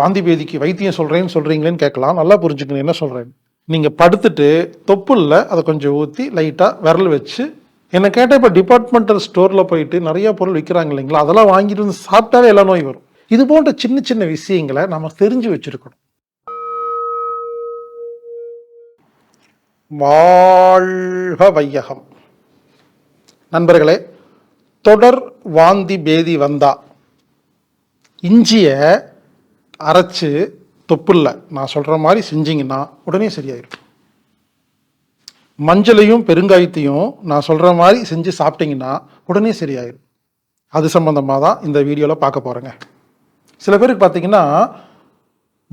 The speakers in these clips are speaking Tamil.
வாந்தி பேதிக்கு வைத்தியம் சொல்கிறேன்னு சொல்கிறீங்களேன்னு கேட்கலாம். நல்லா புரிஞ்சுக்கணும். என்ன சொல்கிறேன் நீங்கள் படுத்துட்டு தொப்புளில் அதை கொஞ்சம் ஊற்றி லைட்டாக விரல் வச்சு என்னை கேட்டால் இப்போ டிபார்ட்மெண்டல் ஸ்டோரில் போயிட்டு நிறைய பொருள் விற்கிறாங்க இல்லைங்களா? அதெல்லாம் வாங்கிட்டு வந்து சாப்பிட்டாவே எல்லா நோய் வரும். இது போன்ற சின்ன சின்ன விஷயங்களை நம்ம தெரிஞ்சு வச்சுருக்கணும். வாழ்க வையகம். நண்பர்களே தொடர் வாந்தி பேதி வந்தா. இஞ்சியை அரைச்சி தொப்புல்ல நான் சொல்கிற மாதிரி செஞ்சிங்கன்னா உடனே சரியாயிடும் மஞ்சளையும் பெருங்காயத்தையும் நான் சொல்கிற மாதிரி செஞ்சு சாப்பிட்டீங்கன்னா உடனே சரியாயிடும் அது சம்மந்தமாக தான் இந்த வீடியோவில் பார்க்க போகிறேங்க சில பேருக்கு பார்த்தீங்கன்னா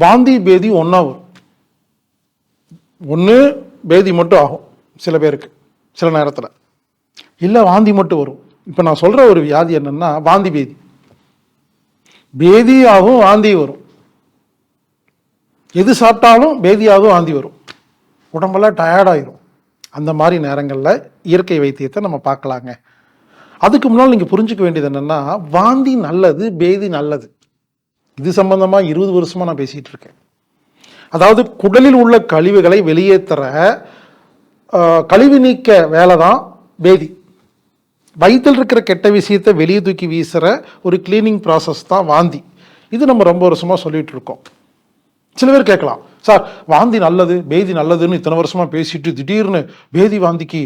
வாந்தி பேதி ஒன்றா வரும். ஒன்று பேதி மட்டும் ஆகும் சில பேருக்கு சில நேரத்தில். இல்லை வாந்தி மட்டும் வரும். இப்போ நான் சொல்கிற ஒரு வியாதி என்னென்னா வாந்தி பேதி. பேதி ஆகும் வாந்தி வரும். எது சாப்பிட்டாலும் பேதியாகவும் வாந்தி வரும். உடம்பெல்லாம் டயர்டாயிரும் அந்த மாதிரி நேரங்களில் இயற்கை வைத்தியத்தை நம்ம பார்க்கலாங்க. அதுக்கு முன்னால் நீங்கள் புரிஞ்சுக்க வேண்டியது என்னென்னா வாந்தி நல்லது பேதி நல்லது. இது சம்பந்தமாக இருபது வருஷமாக நான் பேசிகிட்டு இருக்கேன். அதாவது குடலில் உள்ள கழிவுகளை வெளியேற்றுற கழிவு நீக்க வேலை தான் பேதி. வயிற்றில் இருக்கிற கெட்ட விஷயத்தை வெளியே தூக்கி வீசுகிற ஒரு கிளீனிங் ப்ராசஸ் தான் வாந்தி. இது நம்ம ரொம்ப வருஷமாக சொல்லிகிட்டு இருக்கோம். சில பேர் கேட்கலாம் சார் வாந்தி நல்லது பேதி நல்லதுன்னு இத்தனை வருஷமா பேசிட்டு திடீர்னு பேதி வாந்திக்கு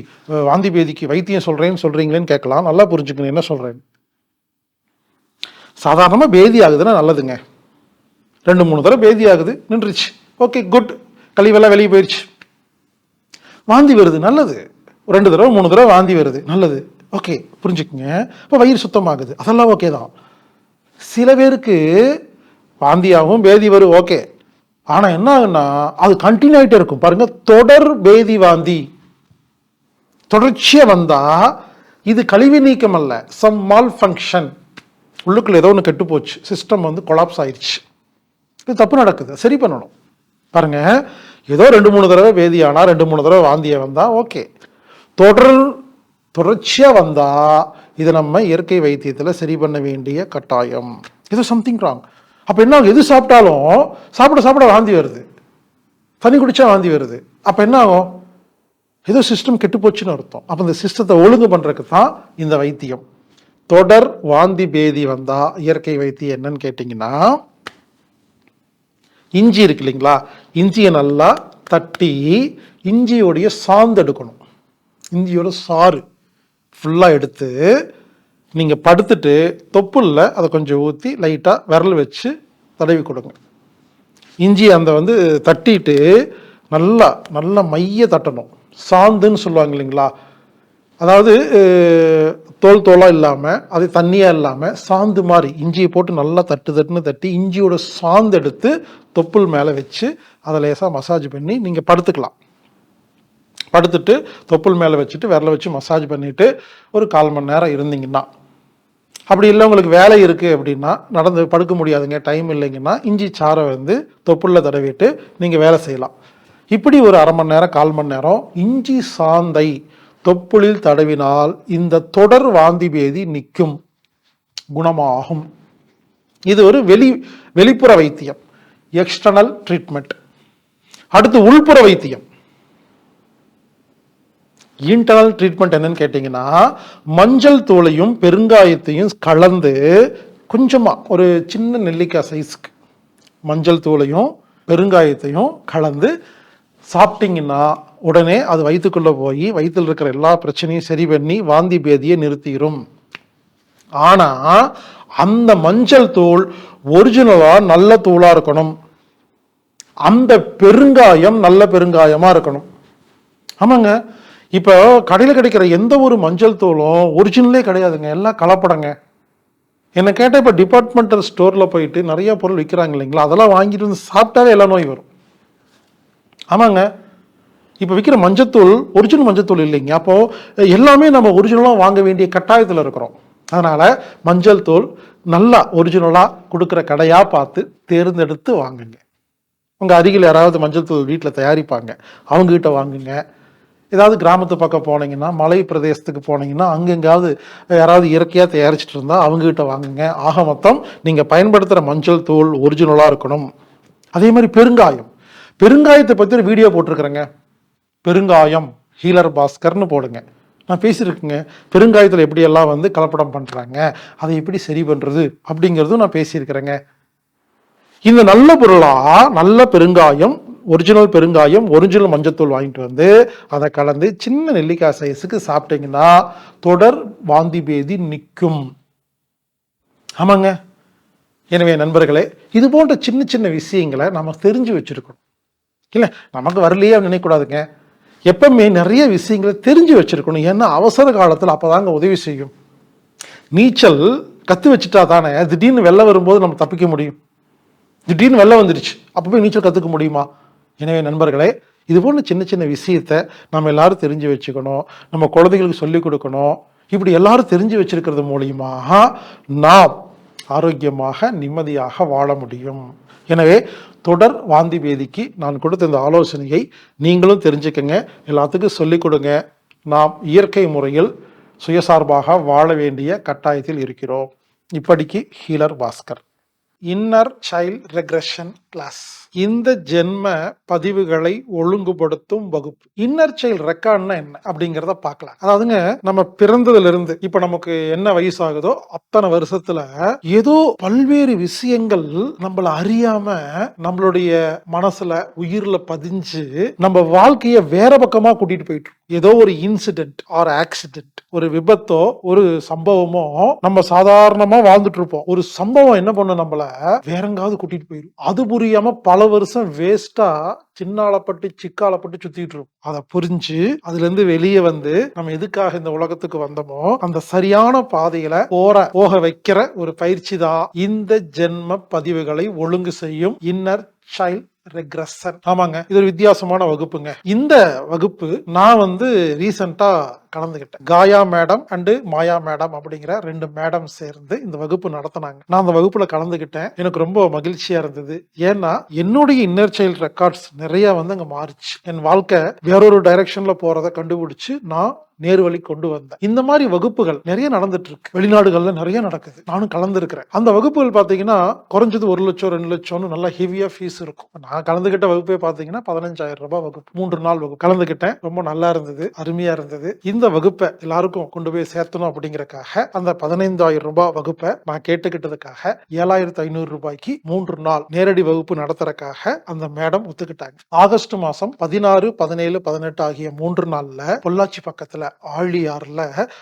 வாந்தி பேதிக்கு வைத்தியம் சொல்றேன்னு சொல்றீங்களேன்னு கேட்கலாம் நல்லா புரிஞ்சுக்கணும் என்ன சொல்றேன்? சாதாரணமாக பேதி ஆகுதுன்னா நல்லதுங்க. ரெண்டு மூணு தடவை பேதி ஆகுது நின்றுச்சு. Okay good. கழிவெல்லாம் வெளியே போயிடுச்சு வாந்தி வருது நல்லது. ரெண்டு தடவை மூணு தடவை வாந்தி வருது நல்லது. ஓகே புரிஞ்சுக்குங்க. இப்போ வயிறு சுத்தமாகுது அதெல்லாம் ஓகே தான். சில பேருக்கு வாந்தியாகவும் பேதி வரும் ஓகே. ஆனால் என்ன ஆகுன்னா அது கண்டினியூ ஆகிட்டே இருக்கும். பாருங்க தொடர் பேதி வாந்தி தொடர்ச்சியாக வந்தால் இது கழிவு நீக்கம் அல்ல சம் மால் ஃபங்க்ஷன் உள்ளுக்குள்ள ஏதோ ஒன்று கெட்டு போச்சு. சிஸ்டம் வந்து கொலாப்ஸ் ஆயிடுச்சு இது தப்பு நடக்குது. சரி பண்ணணும். பாருங்க ஏதோ ரெண்டு மூணு தடவை வேதியானா ரெண்டு மூணு தடவை வாந்திய வந்தால் ஓகே தொடர் தொடர்ச்சியாக வந்தால் இதை நம்ம இயற்கை வைத்தியத்தில் சரி பண்ண வேண்டிய கட்டாயம். இது சம்திங் ராங் அப்போ என்ன ஆகும்? எது சாப்பிட்டாலும் சாப்பிட சாப்பிட வாந்தி வருது. தண்ணி குடித்தா வாந்தி வருது. அப்போ என்ன ஆகும்? ஏதோ சிஸ்டம் கெட்டு போச்சுன்னு அர்த்தம். அப்போ இந்த சிஸ்டத்தை ஒழுங்கு பண்ணுறதுக்கு தான் இந்த வைத்தியம். தொடர் வாந்தி பேதி வந்தால் இயற்கை வைத்தியம் என்னன்னு கேட்டிங்கன்னா இஞ்சி இருக்கு இல்லைங்களா? இஞ்சியை நல்லா தட்டி இஞ்சியோடைய சாந்து எடுக்கணும் இஞ்சியோட சாறு ஃபுல்லாக எடுத்து நீங்கள் படுத்துட்டு தொப்புளில் அதை கொஞ்சம் ஊற்றி லைட்டாக விரல் வச்சு தடவி கொடுங்க. இஞ்சி அந்த வந்து தட்டிட்டு நல்லா நல்லா மைய தட்டணும். சாந்துன்னு சொல்லுவாங்க இல்லைங்களா? அதாவது தோல் தோலாக இல்லாமல் அது தண்ணியாக இல்லாமல் சாந்து மாதிரி இஞ்சியை போட்டு நல்லா தட்டு தட்டுன்னு தட்டி இஞ்சியோட சாந்து எடுத்து தொப்புள் மேலே வச்சு அதை லேசாக மசாஜ் பண்ணி நீங்கள் படுத்துக்கலாம். படுத்துட்டு தொப்புள் மேலே வச்சுட்டு விரல வச்சு மசாஜ் பண்ணிவிட்டு ஒரு கால் மணி நேரம் இருந்தீங்கன்னா அப்படி இல்லை உங்களுக்கு வேலை இருக்குது அப்படின்னா நடந்து படுக்க முடியாதுங்க டைம் இல்லைங்கன்னா இஞ்சி சாரை வந்து தொப்புளில் தடவிட்டு நீங்கள் வேலை செய்யலாம். இப்படி ஒரு அரை மணி நேரம் கால் மணி நேரம் இஞ்சி சாந்தை தொப்புளில் தடவினால் இந்த தொடர் வாந்தி பேதி நிற்கும். குணமாகும். இது ஒரு வெளி வெளிப்புற வைத்தியம். எக்ஸ்டர்னல் ட்ரீட்மெண்ட் அடுத்து உள்புற வைத்தியம். இன்டர்னல் ட்ரீட்மெண்ட் என்னன்னு கேட்டிங்கன்னா மஞ்சள் தூளையும் பெருங்காயத்தையும் கலந்து கொஞ்சமாக ஒரு சின்ன நெல்லிக்காய் சைஸ்க்கு மஞ்சள் தூளையும் பெருங்காயத்தையும் கலந்து சாப்பிட்டிங்கன்னா உடனே அது வயிற்றுக்குள்ளே போய் வயிற்றில் இருக்கிற எல்லா பிரச்சனையும் சரி பண்ணி வாந்தி பேதியை நிறுத்திடும் ஆனால் அந்த மஞ்சள் தூள் ஒரிஜினலாக நல்ல தூளாக இருக்கணும். அந்த பெருங்காயம் நல்ல பெருங்காயமாக இருக்கணும். ஆமாங்க. இப்போ கடையில் கிடைக்கிற எந்த ஒரு மஞ்சள் தூளும் ஒரிஜினலே கிடையாதுங்க. எல்லாம் கலப்படங்க. என்னை கேட்டால் இப்போ டிபார்ட்மெண்டல் ஸ்டோரில் போயிட்டு நிறைய பொருள் விற்கிறாங்க இல்லைங்களா? அதெல்லாம் வாங்கிட்டு வந்து சாப்பிட்டாவே எல்லா நோய் வரும். ஆமாங்க. இப்போ விற்கிற மஞ்சத்தூள் ஒரிஜினல் மஞ்சத்தூள் இல்லைங்க. அப்போது எல்லாமே நம்ம ஒரிஜினலாக வாங்க வேண்டிய கட்டாயத்தில் இருக்கிறோம். அதனால் மஞ்சள் தூள் நல்லா ஒரிஜினலாக கொடுக்குற கடையாக பார்த்து தேர்ந்தெடுத்து வாங்குங்க. உங்கள் அருகில் யாராவது மஞ்சள் தூள் வீட்டில் தயாரிப்பாங்க. அவங்ககிட்ட வாங்குங்க. ஏதாவது கிராமத்து பக்கம் போனீங்கன்னா மலை பிரதேசத்துக்கு போனீங்கன்னா அங்கெங்காவது யாராவது இயற்கையாக தயாரிச்சிட்டு இருந்தால் அவங்ககிட்ட வாங்குங்க. ஆக மொத்தம் நீங்கள் பயன்படுத்துகிற மஞ்சள் தூள் ஒரிஜினலாக இருக்கணும். அதே மாதிரி பெருங்காயம். பெருங்காயத்தை பற்றி ஒரு வீடியோ போட்டிருக்கிறேங்க. பெருங்காயம் ஹீலர் பாஸ்கர்னு போடுங்க. நான் பேசியிருக்கேங்க. பெருங்காயத்தில் எப்படியெல்லாம் வந்து கலப்படம் பண்ணுறாங்க அதை எப்படி சரி பண்ணுறது அப்படிங்கிறதும் நான் பேசியிருக்கிறேங்க. இந்த நல்ல பொருளாக நல்ல பெருங்காயம் ஒரிஜினல் பெருங்காயம் ஒரிஜினல் மஞ்சத்தூள் வாங்கிட்டு வந்து அதை கலந்து சின்ன நெல்லிக்காய் சைஸுக்கு சாப்பிட்டீங்கன்னா தொடர் வாந்தி பேதி நிற்கும். ஆமாங்க. எனவே நண்பர்களே இது போன்ற சின்ன சின்ன விஷயங்களை நம்ம தெரிஞ்சு வச்சிருக்கணும். இல்லை நமக்கு வரலையே நினைக்கக்கூடாதுங்க. எப்பவுமே நிறைய விஷயங்களை தெரிஞ்சு வச்சிருக்கணும். ஏன்னா அவசர காலத்தில் அப்போதாங்க உதவி செய்யும். நீச்சல் கற்று வச்சுட்டா தானே திடீர்னு வெளில வரும்போது நம்ம தப்பிக்க முடியும். திடீர்னு வெள்ளம் வந்துடுச்சு அப்போ போய் நீச்சல் கற்றுக்க முடியுமா? எனவே நண்பர்களே இது போன்ற சின்ன சின்ன விஷயத்தை நம்ம எல்லாரும் தெரிஞ்சு வச்சுக்கணும் நம்ம குழந்தைகளுக்கு சொல்லிக் கொடுக்கணும். இப்படி எல்லாரும் தெரிஞ்சு வச்சிருக்கிறது மூலியமாக நாம் ஆரோக்கியமாக நிம்மதியாக வாழ முடியும். எனவே தொடர் வாந்தி பேதிக்கு நான் கொடுத்த இந்த ஆலோசனையை நீங்களும் தெரிஞ்சுக்கங்க எல்லாத்துக்கும் சொல்லிக் கொடுங்க. நாம் இயற்கை முறையில் சுயசார்பாக வாழ வேண்டிய கட்டாயத்தில் இருக்கிறோம். இப்படிக்கு healer Bhaskar. Inner child regression class இந்த ஜென்ம பதிவுகளை ஒழுங்குபடுத்தும் வகுப்பு. இன்னர் சைல்ட் ரெக்கார்ட்னா என்ன அப்படிங்கிறத பார்க்கலாம். அதாவதுங்க நம்ம பிறந்ததுல இருந்து இப்ப நமக்கு என்ன வயசாகுதோ அத்தனை வருஷத்துல ஏதோ பல்வேறு விஷயங்கள் நம்மள அறியாம நம்மளுடைய மனசுல உயிர்ல பதிஞ்சு நம்ம வாழ்க்கைய வேற பக்கமா கூட்டிட்டு போயிட்டு ஏதோ ஒரு இன்சிடென்ட் ஆர் ஆக்சிடென்ட் ஒரு விபத்தோ ஒரு சம்பவமோ நம்ம சாதாரணமா வாழ்ந்துட்டு இருப்போம். ஒரு சம்பவம் என்ன பண்ணும் நம்மள? வேற எங்காவது கூட்டிட்டு போயிடும் அது புரியாம பல வருஷம் வேஸ்டா சின்னாலப்பட்டு சிக்காலப்பட்டு சுத்திட்டு இருக்கும். அதை புரிஞ்சு அதுல இருந்து வெளியே வந்து நம்ம எதுக்காக இந்த உலகத்துக்கு வந்தோமோ அந்த சரியான பாதையில போற போக வைக்கிற ஒரு பயிற்சி தான் இந்த ஜென்ம பதிவுகளை ஒழுங்கு செய்யும் இன்னர் சைல்ட் ரெக்ரஸன் ஆமாங்க. இது ஒரு வித்தியாசமான வகுப்புங்க. இந்த வகுப்பு நான் வந்து ரீசெண்டா கலந்துக்கிட்டேன் காயா மேடம் அண்டு மாயா மேடம் அப்படிங்கிற ரெண்டு மேடம் சேர்ந்து இந்த வகுப்பு நடத்தினாங்க. நான் அந்த வகுப்புல கலந்துக்கிட்டேன் எனக்கு ரொம்ப மகிழ்ச்சியா இருந்தது. ஏன்னா என்னுடைய இன்னர் சைல்ட் ரெக்கார்ட்ஸ் நிறைய வந்து அங்க மாறிச்சு. என் வாழ்க்கை வேறொரு டைரக்ஷன்ல போறதை கண்டுபிடிச்சு நான் நேர்வழி கொண்டு வந்தேன். இந்த மாதிரி வகுப்புகள் நிறைய நடந்துட்டு இருக்கு வெளிநாடுகள்ல நிறைய நடக்குது. நானும் கலந்துருக்கிறேன். அந்த வகுப்புகள் பாத்தீங்கன்னா குறைஞ்சது ஒரு லட்சம் ரெண்டு லட்சம்னு நல்லா ஹெவியா ஃபீஸ் இருக்கும். நான் கலந்துகிட்ட வகுப்பே பாத்தீங்கன்னா பதினஞ்சாயிரம் ரூபாய் வகுப்பு. மூன்று நாள் வகுப்பு. கலந்துகிட்டேன். ரொம்ப நல்லா இருந்தது. அருமையா இருந்தது. இந்த வகுப்பை எல்லாருக்கும் கொண்டு போய் சேர்த்தணும் அப்படிங்கறக்காக அந்த பதினைந்தாயிரம் ரூபாய் வகுப்பை நான் கேட்டுக்கிட்டதுக்காக ஏழாயிரத்தி ஐநூறு ரூபாய்க்கு மூன்று நாள் நேரடி வகுப்பு நடத்துறக்காக அந்த மேடம் ஒத்துக்கிட்டாங்க. ஆகஸ்ட் மாசம் பதினாறு பதினேழு பதினெட்டு ஆகிய மூன்று நாள்ல பொள்ளாச்சி பக்கத்துல ஆழியாறுல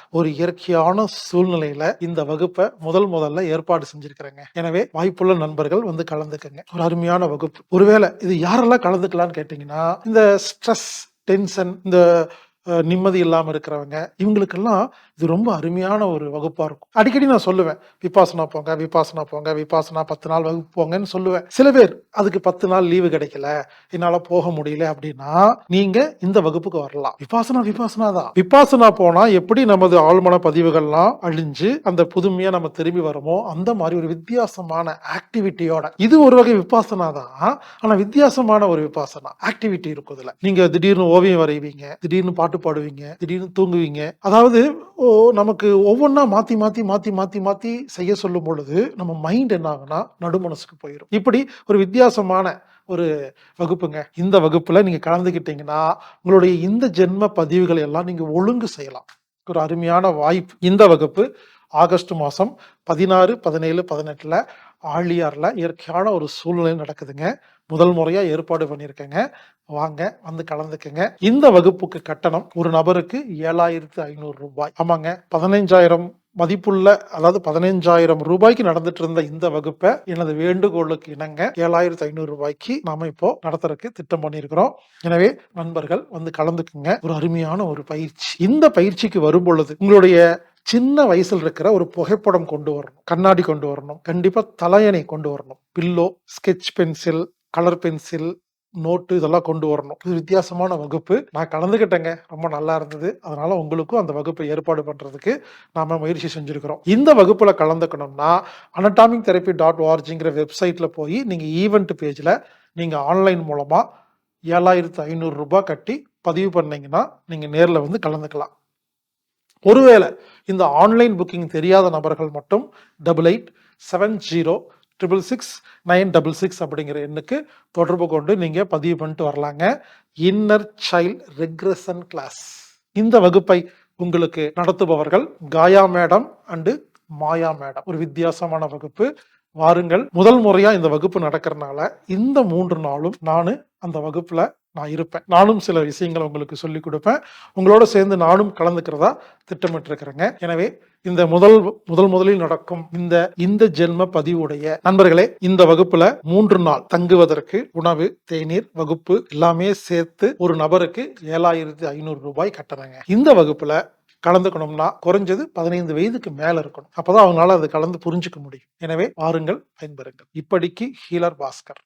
ஒரு இயற்கையான சூழ்நிலையில இந்த வகுப்பை முதல் முதல்ல ஏற்பாடு செஞ்சிருக்கிறேங்க. எனவே வாய்ப்புள்ள நண்பர்கள் வந்து கலந்துக்கங்க. ஒரு அருமையான வகுப்பு. ஒருவேளை இது யாரெல்லாம் கலந்துக்கலாம்னு கேட்டீங்கன்னா இந்த ஸ்ட்ரெஸ் டென்ஷன் இந்த அஹ், நிம்மதி இல்லாமல் இருக்கிறவங்க இவங்களுக்கெல்லாம் இது ரொம்ப அருமையான ஒரு வகுப்பாக இருக்கும். அடிக்கடி நான் சொல்லுவேன் விபாசனா போங்க விபாசனா போங்க விபாசனா பத்து நாள் வகுப்பு போங்கன்னு சொல்லுவேன். சில பேர் அதுக்கு பத்து நாள் லீவு கிடைக்கல என்னால் போக முடியல அப்படின்னா நீங்கள் இந்த வகுப்புக்கு வரலாம். விபாசனா விபாசனா தான். விபாசனா போனா எப்படி நமது ஆழ்மன பதிவுகள்லாம் அழிஞ்சு அந்த புதுமையாக நம்ம திரும்பி வரமோ அந்த மாதிரி ஒரு வித்தியாசமான ஆக்டிவிட்டியோட. இது ஒரு வகை விபாசனா தான் ஆனால் வித்தியாசமான ஒரு விபாசனா. ஆக்டிவிட்டி இருக்கும் இதில். நீங்கள் திடீர்னு ஓவியம் வரைவீங்க திடீர்னு பாட்டு பாட்டு பாடுவீங்க திடீர்னு தூங்குவீங்க. அதாவது ஓ, நமக்கு ஒவ்வொன்றா மாத்தி மாத்தி மாத்தி மாத்தி மாத்தி செய்ய சொல்லும் பொழுது நம்ம மைண்ட் என்ன ஆகுனா நடுமனசுக்கு போயிடும் இப்படி ஒரு வித்தியாசமான ஒரு வகுப்புங்க. இந்த வகுப்புல நீங்க கலந்துக்கிட்டீங்கன்னா உங்களுடைய இந்த ஜென்ம பதிவுகளை எல்லாம் நீங்க ஒழுங்கு செய்யலாம். ஒரு அருமையான வாய்ப்பு. இந்த வகுப்பு ஆகஸ்ட் மாதம் பதினாறு பதினேழு பதினெட்டில் ஆழியார்ல இயற்கையான ஒரு சூழ்நிலை நடக்குதுங்க. முதல் முறையா ஏற்பாடு பண்ணியிருக்கேங்க. வாங்க வந்து கலந்துக்குங்க. இந்த வகுப்புக்கு கட்டணம் ஒரு நபருக்கு ஏழாயிரத்து ஐநூறு ரூபாய். ஆமாங்க பதினைஞ்சாயிரம் மதிப்புள்ள அதாவது பதினைஞ்சாயிரம் ரூபாய்க்கு நடந்துட்டு இருந்த இந்த வகுப்பை எனது வேண்டுகோளுக்கு இணங்க ஏழாயிரத்து ஐநூறு ரூபாய்க்கு நாம இப்போ நடத்துறதுக்கு திட்டம் பண்ணியிருக்கிறோம். எனவே நண்பர்கள் வந்து கலந்துக்குங்க. ஒரு அருமையான ஒரு பயிற்சி. இந்த பயிற்சிக்கு வரும் பொழுது உங்களுடைய சின்ன வயசில் இருக்கிற ஒரு புகைப்படம் கொண்டு வரணும். கண்ணாடி கொண்டு வரணும். கண்டிப்பா தலையணை கொண்டு வரணும். Pillow sketch pencil colour pencil note இதெல்லாம் கொண்டு வரணும். இது வித்தியாசமான வகுப்பு. நான் கலந்துக்கிட்டேங்க ரொம்ப நல்லா இருந்தது. அதனால உங்களுக்கும் அந்த வகுப்பை ஏற்பாடு பண்றதுக்கு நாம முயற்சி செஞ்சிருக்கிறோம். இந்த வகுப்புல கலந்துக்கணும்னா அனட்டாமிக் தெரப்பி டாட் ஓஆர்ஜிங்கிற வெப்சைட்ல போய் நீங்க ஈவெண்ட் பேஜ்ல நீங்க ஆன்லைன் மூலமா ஏழாயிரத்து ஐநூறு ரூபாய் கட்டி பதிவு பண்ணீங்கன்னா நீங்கள் நேரில் வந்து கலந்துக்கலாம். ஒருவேளை இந்த ஆன்லைன் புக்கிங் தெரியாத நபர்கள் மட்டும் double eight seven zero triple six nine double six அப்படிங்கிற எண்ணுக்கு தொடர்பு கொண்டு நீங்கள் பதிவு பண்ணிட்டு வரலாங்க. இன்னர் சைல்ட் ரெக்ரெஷன் கிளாஸ் இந்த வகுப்பை உங்களுக்கு நடத்துபவர்கள் காயா மேடம் அண்டு மாயா மேடம். ஒரு வித்தியாசமான வகுப்பு. வாருங்கள். முதல் முறையா இந்த வகுப்பு நடக்கிறனால இந்த மூன்று நாளும் நான் அந்த வகுப்புல நான் இருப்பேன். நானும் சில விஷயங்களை உங்களுக்கு சொல்லிக் கொடுப்பேன். உங்களோட சேர்ந்து நானும் கலந்துக்கிறதா திட்டமிட்டு இருக்கிறேங்க எனவே இந்த முதல் முதல் முதலில் நடக்கும் இந்த இந்த ஜென்ம பதிவுடைய நண்பர்களே இந்த வகுப்புல மூன்று நாள் தங்குவதற்கு உணவு தேநீர் வகுப்பு எல்லாமே சேர்த்து ஒரு நபருக்கு ஏழாயிரத்தி ஐநூறு ரூபாய் கட்டணங்க. இந்த வகுப்புல கலந்துக்கணும்னா குறைஞ்சது பதினைந்து வயதுக்கு மேல இருக்கணும். அப்பதான் அவங்களால அது கலந்து புரிஞ்சுக்க முடியும். எனவே வாருங்கள் பயன்பெறுங்கள். இப்படிக்கு ஹீலர் பாஸ்கர்.